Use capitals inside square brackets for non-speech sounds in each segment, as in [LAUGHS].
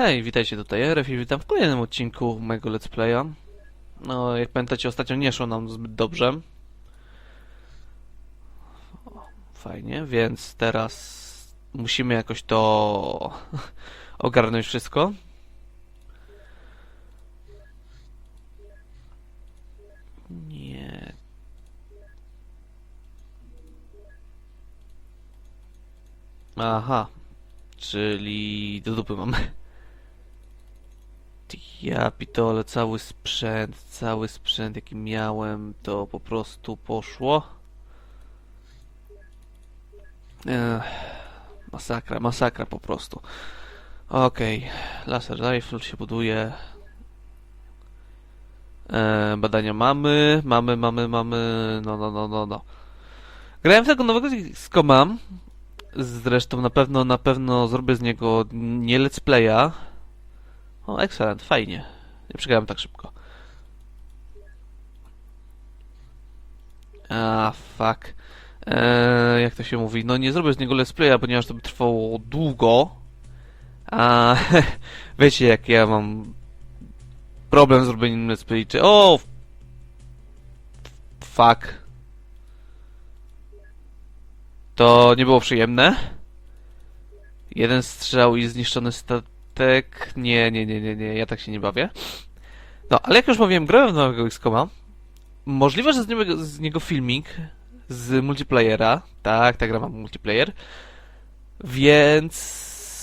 Hej, witajcie tutaj RF i witam w kolejnym odcinku mojego Let's Playa. No, jak pamiętacie, ostatnio nie szło nam zbyt dobrze. Fajnie, więc teraz musimy jakoś to [LAUGHS] ogarnąć wszystko. Nie. Aha, czyli do dupy mamy. Ja pitole, cały sprzęt, cały sprzęt jaki miałem, to po prostu poszło. Ech, masakra, masakra po prostu. Okej, laser rifle się buduje. E, badania mamy, mamy, mamy, mamy, no, no, no, no, no. Grałem w tego nowego skoma. Zresztą na pewno, na pewno zrobię z niego nie let's playa, o, excellent, fajnie. Nie przegrałem tak szybko. A, fuck. Eee, jak to się mówi? No nie zrobię z niego let's playa, ponieważ to by trwało długo. A [LAUGHS] wiecie jak ja mam problem z robieniem let's play. Czy... O! Fuck. To nie było przyjemne. Jeden strzał i zniszczony statek. Nie, nie, nie, nie, nie, ja tak się nie bawię. No, ale jak już mówiłem, grałem w nowego XCOMa. Możliwe, że z niego, z niego filmik z multiplayera. Tak, ta gra ma multiplayer. Więc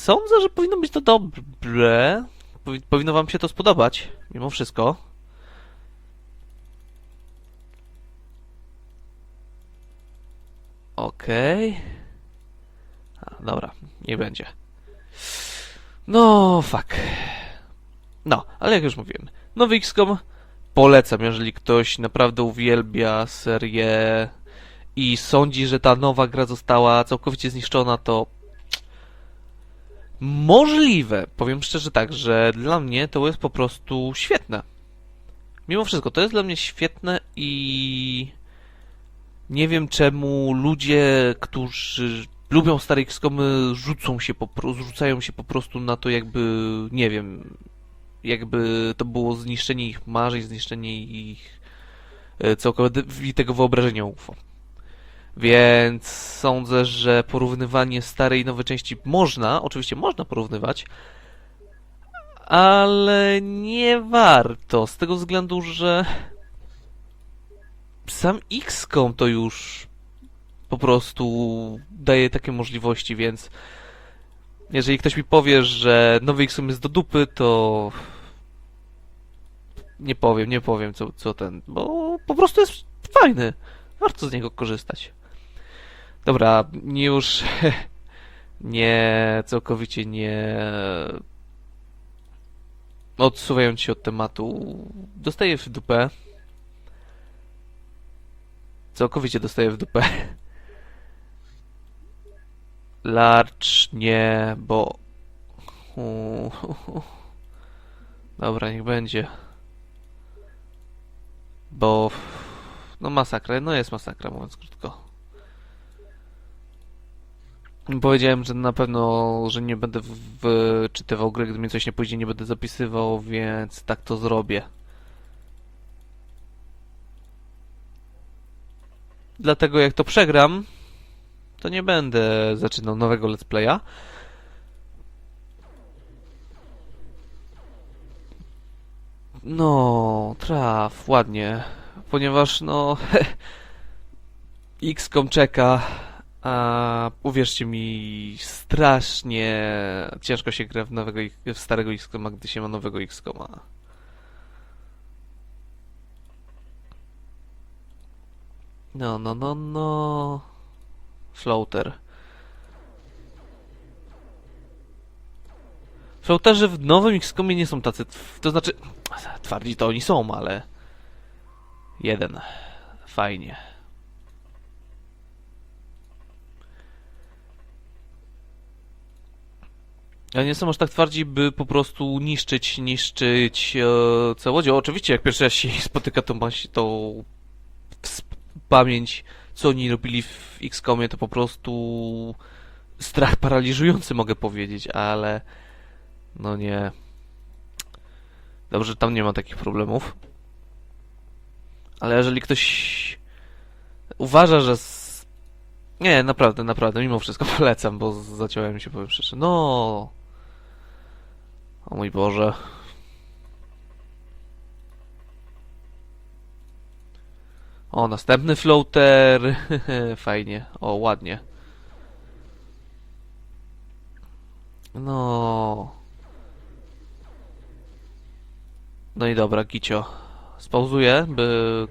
sądzę, że powinno być to dobre. Powi- Powinno wam się to spodobać, mimo wszystko. Okej. A, Dobra, nie będzie. No, fuck. No, ale jak już mówiłem, nowy XCOM polecam, jeżeli ktoś naprawdę uwielbia serię i sądzi, że ta nowa gra została całkowicie zniszczona, to możliwe, powiem szczerze tak, że dla mnie to jest po prostu świetne. Mimo wszystko, to jest dla mnie świetne i nie wiem czemu ludzie, którzy lubią stare XCOMy, rzucą się po, rzucają się po prostu na to jakby, nie wiem, jakby to było zniszczenie ich marzeń, zniszczenie ich e, całkowitego wyobrażenia UFO. Więc sądzę, że porównywanie starej i nowej części można, oczywiście można porównywać, ale nie warto, z tego względu, że sam XCOM to już po prostu daje takie możliwości, więc jeżeli ktoś mi powie, że nowy XCOM jest do dupy, to nie powiem, nie powiem co, co ten, bo po prostu jest fajny. Warto z niego korzystać. Dobra, nie już [LAUGHS] nie całkowicie nie odsuwając się od tematu, dostaję w dupę. Całkowicie dostaję w dupę. [LAUGHS] Large nie, bo... Dobra, niech będzie. Bo... No masakra, no jest masakra, mówiąc krótko. Powiedziałem, że na pewno, że nie będę w- wczytywał gry, gdy mi coś nie pójdzie, nie będę zapisywał, więc tak to zrobię. Dlatego jak to przegram, to nie będę zaczynał nowego let's playa. No, traf, ładnie. Ponieważ, no, [LAUGHS] XCOM czeka, a uwierzcie mi, strasznie ciężko się gra w, nowego, w starego XCOMa, gdy się ma nowego XCOMa. No, no, no, no. Floater. Floaterzy w nowym XCOMie nie są tacy, to znaczy, twardzi to oni są, ale jeden. Fajnie. Ale nie są aż tak twardzi, by po prostu niszczyć, niszczyć e, całodzie. Oczywiście, jak pierwszy raz się spotyka, to ma się w pamięć, co oni robili w XCOMie, to po prostu strach paraliżujący, mogę powiedzieć, ale No nie. Dobrze, tam nie ma takich problemów. Ale jeżeli ktoś uważa, że. Z... Nie, naprawdę, naprawdę, mimo wszystko [LAUGHS] polecam, bo zaciąłem się, powiem szczerze. No. O mój Boże. O, następny floater. [LAUGHS] Fajnie. O, ładnie. No. No i dobra, Gicio. Spauzuję, by...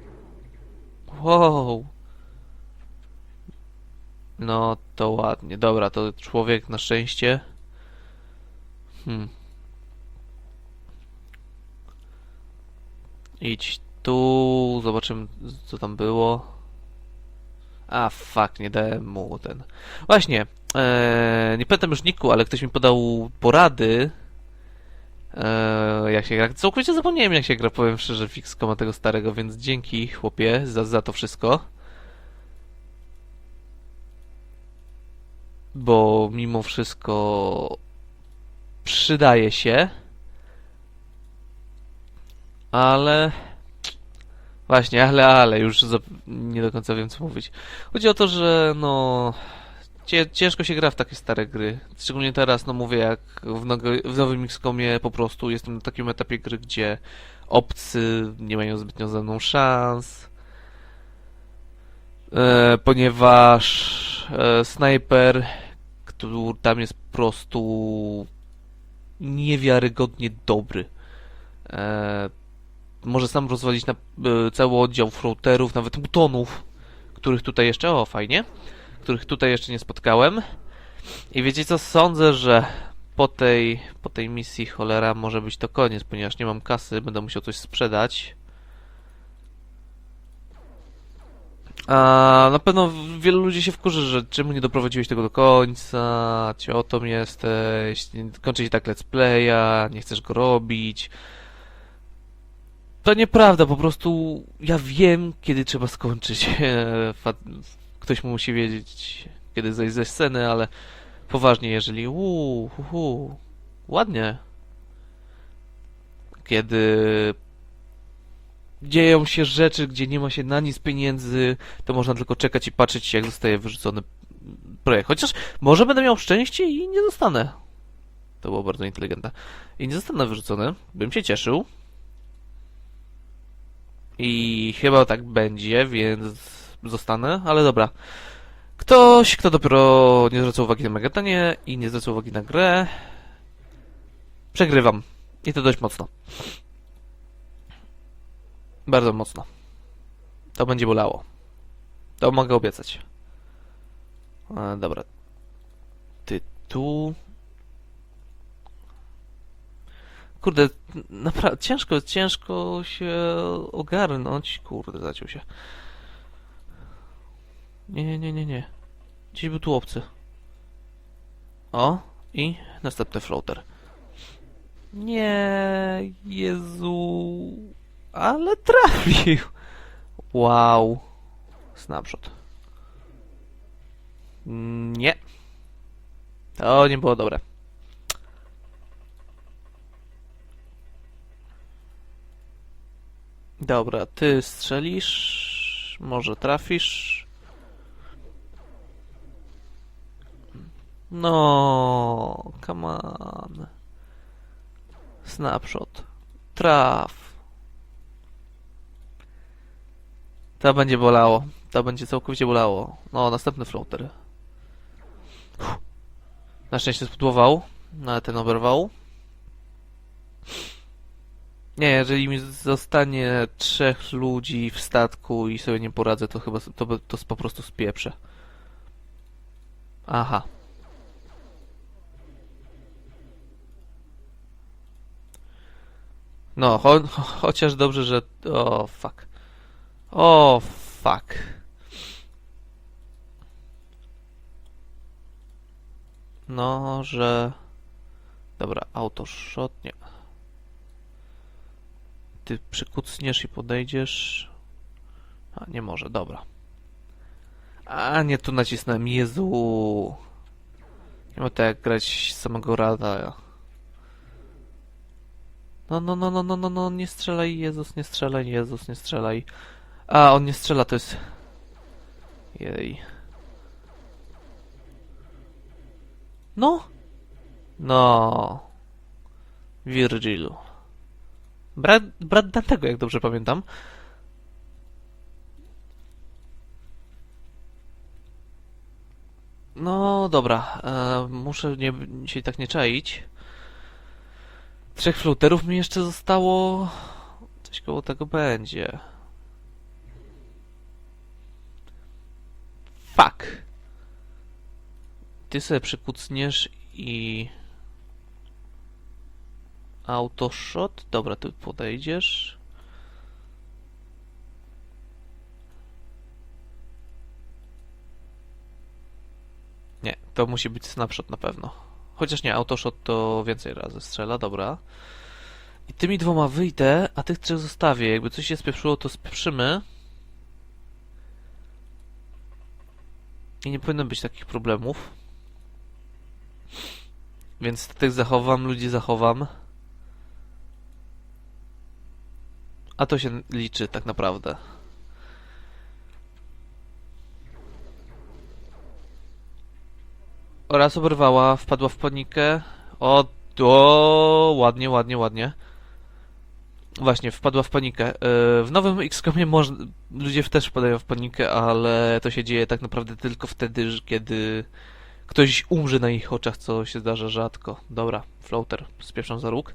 Wow. No, to ładnie. Dobra, to człowiek na szczęście. Hmm. Idź tu, zobaczymy co tam było. A, fuck, nie dałem mu ten. Właśnie, e, nie pamiętam już niku, ale ktoś mi podał porady. E, jak się gra. Całkowicie zapomniałem jak się gra, powiem szczerze, Fixcoma tego starego, więc dzięki chłopie za, za to wszystko. Bo mimo wszystko przydaje się. Ale. Właśnie, ale, ale, już zap- nie do końca wiem co mówić. Chodzi o to, że no. Ciężko się gra w takie stare gry. Szczególnie teraz, no mówię, jak w, w nowym XCOMie po prostu jestem na takim etapie gry, gdzie obcy nie mają zbytnio ze mną szans. E, ponieważ e, snajper, który tam jest po prostu niewiarygodnie dobry. E, może sam rozwalić na, e, cały oddział frouterów, nawet mutonów, których tutaj jeszcze, o fajnie, których tutaj jeszcze nie spotkałem. I wiecie co, sądzę, że po tej, po tej misji cholera może być to koniec, ponieważ nie mam kasy, będę musiał coś sprzedać. A na pewno wielu ludzi się wkurzy, że czemu nie doprowadziłeś tego do końca, ciotą jesteś, kończy się tak let's playa, nie chcesz go robić. To nieprawda, po prostu ja wiem, kiedy trzeba skończyć. [LAUGHS] E, Ktoś musi wiedzieć, kiedy zejść ze sceny, ale poważnie, jeżeli uuu, hu, hu, ładnie. Kiedy dzieją się rzeczy, gdzie nie ma się na nic pieniędzy, to można tylko czekać i patrzeć, jak zostaje wyrzucony projekt. Chociaż może będę miał szczęście i nie zostanę. To było bardzo inteligentne. I nie zostanę wyrzucony, bym się cieszył. I chyba tak będzie, więc zostanę, ale dobra. Ktoś, kto dopiero nie zwraca uwagi na Megatanie i nie zwraca uwagi na grę, przegrywam. I to dość mocno. Bardzo mocno. To będzie bolało. To mogę obiecać. E, dobra. Ty tu. Kurde, naprawdę ciężko, ciężko się ogarnąć. Kurde, zaciął się. Nie, nie, nie, nie, nie. Gdzieś był tu obcy. O, i następny floater. Nie, Jezu. Ale trafił. Wow. Snapshot. Nie. To nie było dobre. Dobra, ty strzelisz. Może trafisz. No, come on. Snapshot. Traf. To będzie bolało. To będzie całkowicie bolało. No, następny floater. Na szczęście spudłował, no ale ten oberwał. Nie, jeżeli mi zostanie trzech ludzi w statku i sobie nie poradzę, to chyba to, to po prostu spieprzę. Aha. No, cho cho chociaż dobrze, że... O, fuck. O, fuck. No, że... Dobra, autoshot, nie. Ty przykucniesz i podejdziesz... A, nie może, dobra. A, nie, tu nacisnąłem, Jezu. Nie ma tak grać samego rada. No, no, no, no, no, no, no, nie strzelaj, Jezus, nie strzelaj, Jezus, nie strzelaj. A, on nie strzela, to jest... Jej. No! No. Virgilu. Brat, brat Dantego, jak dobrze pamiętam. No, dobra. E, muszę nie, się tak nie czaić. Trzech floaterów mi jeszcze zostało. Coś koło tego będzie. Fuck. Ty sobie przykucniesz i... Autoshot? Dobra, ty podejdziesz. Nie, to musi być snapshot na pewno. Chociaż nie, autoshot to więcej razy strzela, dobra. I tymi dwoma wyjdę, a tych trzech zostawię. Jakby coś się spieprzyło, to spieprzymy. I nie powinno być takich problemów. Więc tych zachowam, ludzi zachowam. A to się liczy tak naprawdę. Oraz oberwała, wpadła w panikę. O, o, ładnie, ładnie, ładnie. Właśnie, wpadła w panikę. Yy, W nowym XCOMie można, ludzie też wpadają w panikę, ale to się dzieje tak naprawdę tylko wtedy, kiedy ktoś umrze na ich oczach, co się zdarza rzadko. Dobra, floater, spieszam za róg.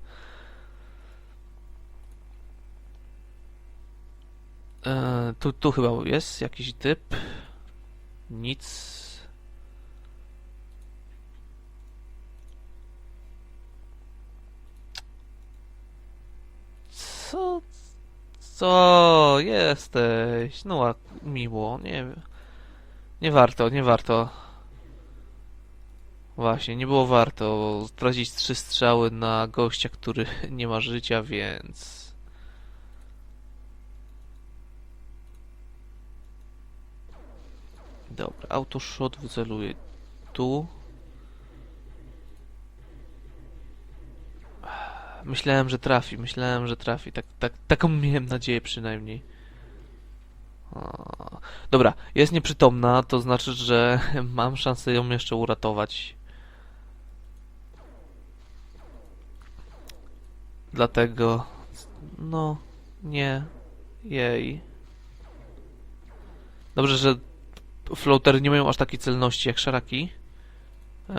Yy, tu, tu chyba jest jakiś typ. Nic. Co? Co? Jesteś? No, a miło, nie. Nie warto, nie warto. Właśnie, nie było warto stracić trzy strzały na gościa, który [LAUGHS] nie ma życia, więc... Dobra, autoshot wyceluję tu. Myślałem, że trafi, myślałem, że trafi. Tak, tak, taką miałem nadzieję przynajmniej. Dobra, jest nieprzytomna, to znaczy, że [LAUGHS] mam szansę ją jeszcze uratować. Dlatego, no, nie, jej. Dobrze, że floatery nie mają aż takiej celności jak szaraki. Eee,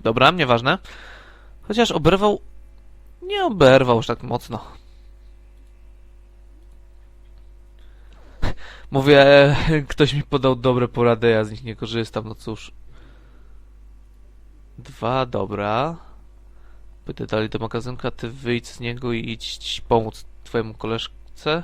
dobra, nieważne. Chociaż oberwał nie oberwał już tak mocno. [LAUGHS] Mówię, [LAUGHS] ktoś mi podał dobre porady, ja z nich nie korzystam, no cóż. Dwa, dobra. Pójdę dalej do magazynka, ty wyjdź z niego i idź pomóc twojemu koleżce.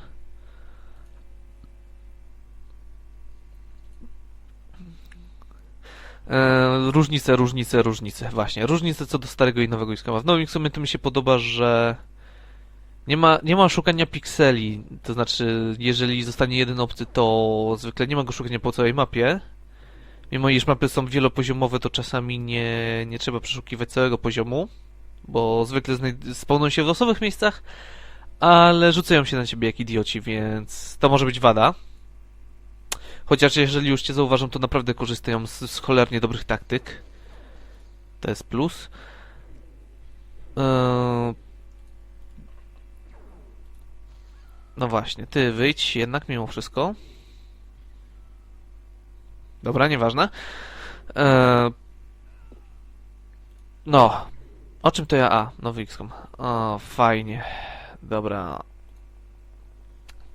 E, różnice, różnice, różnice. Właśnie, różnice co do starego i nowego Xcoma. W nowym Xcomie to mi się podoba, że nie ma, nie ma szukania pikseli. To znaczy, jeżeli zostanie jeden obcy, to zwykle nie ma go szukania po całej mapie. Mimo iż mapy są wielopoziomowe, to czasami nie, nie trzeba przeszukiwać całego poziomu, bo zwykle spawnują się w losowych miejscach, ale rzucają się na ciebie jak idioci, więc to może być wada. Chociaż jeżeli już cię zauważą, to naprawdę korzystają z, z cholernie dobrych taktyk. To jest plus. Eee... No właśnie, ty wyjdź jednak mimo wszystko. Dobra, nieważne. Eee... No. O czym to ja? A, nowy XCOM. O, fajnie. Dobra.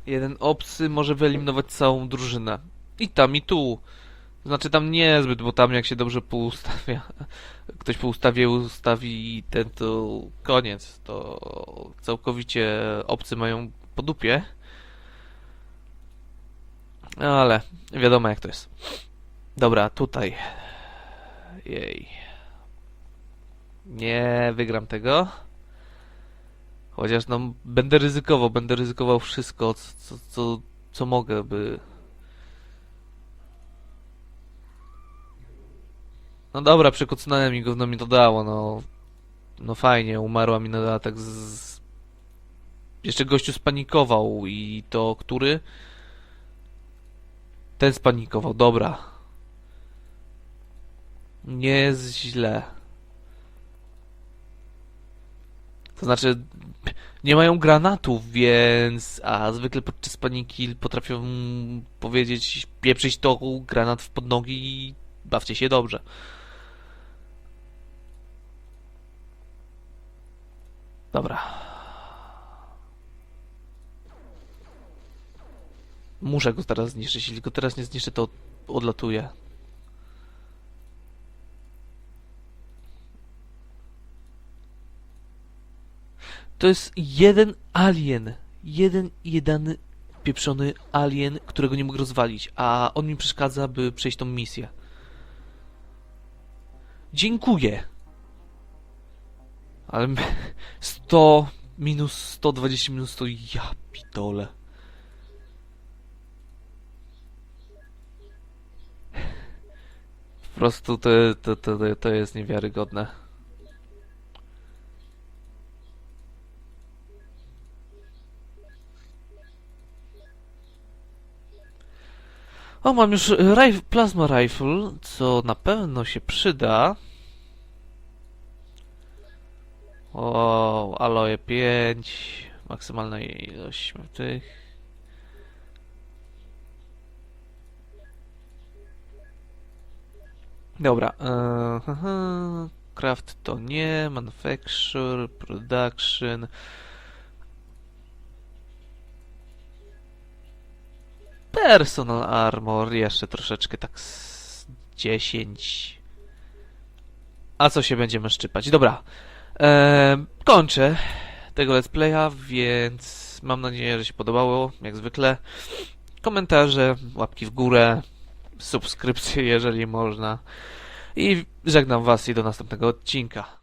Jeden obcy może wyeliminować całą drużynę. I tam, i tu. Znaczy tam niezbyt, bo tam jak się dobrze poustawia, [LAUGHS] ktoś po ustawie ustawi ten, to koniec. To całkowicie obcy mają po dupie. Ale wiadomo jak to jest. Dobra, tutaj. Jej. Nie wygram tego. Chociaż no, będę ryzykował, będę ryzykował wszystko, co, co, co mogę, by... No dobra, przekucnąłem i gówno mi to dało, no. no fajnie, umarła mi na dodatek z... Jeszcze gościu spanikował i to który? Ten spanikował, dobra. Nie jest źle. To znaczy, nie mają granatów, więc. A zwykle podczas paniki potrafią powiedzieć: pieprzyć to granat w podnogi i bawcie się dobrze. Dobra. Muszę go teraz zniszczyć. Jeśli go teraz nie zniszczę, to odlatuje. To jest jeden alien. Jeden, jedyny pieprzony alien, którego nie mogę rozwalić, a on mi przeszkadza, by przejść tą misję. Dziękuję. Ale m- 100 minus 120 minus 100, ja pitole. Po prostu to, to, to- to jest niewiarygodne. O, mam już rif plasma rifle, co na pewno się przyda. O, aloe 5, maksymalna ilość tych. Dobra, haha, craft to nie, manufacture, production. Personal armor, jeszcze troszeczkę, tak z 10. A co się będziemy szczypać? Dobra, e, kończę tego let's playa, więc mam nadzieję, że się podobało, jak zwykle. Komentarze, łapki w górę, subskrypcje, jeżeli można. I żegnam Was i do następnego odcinka.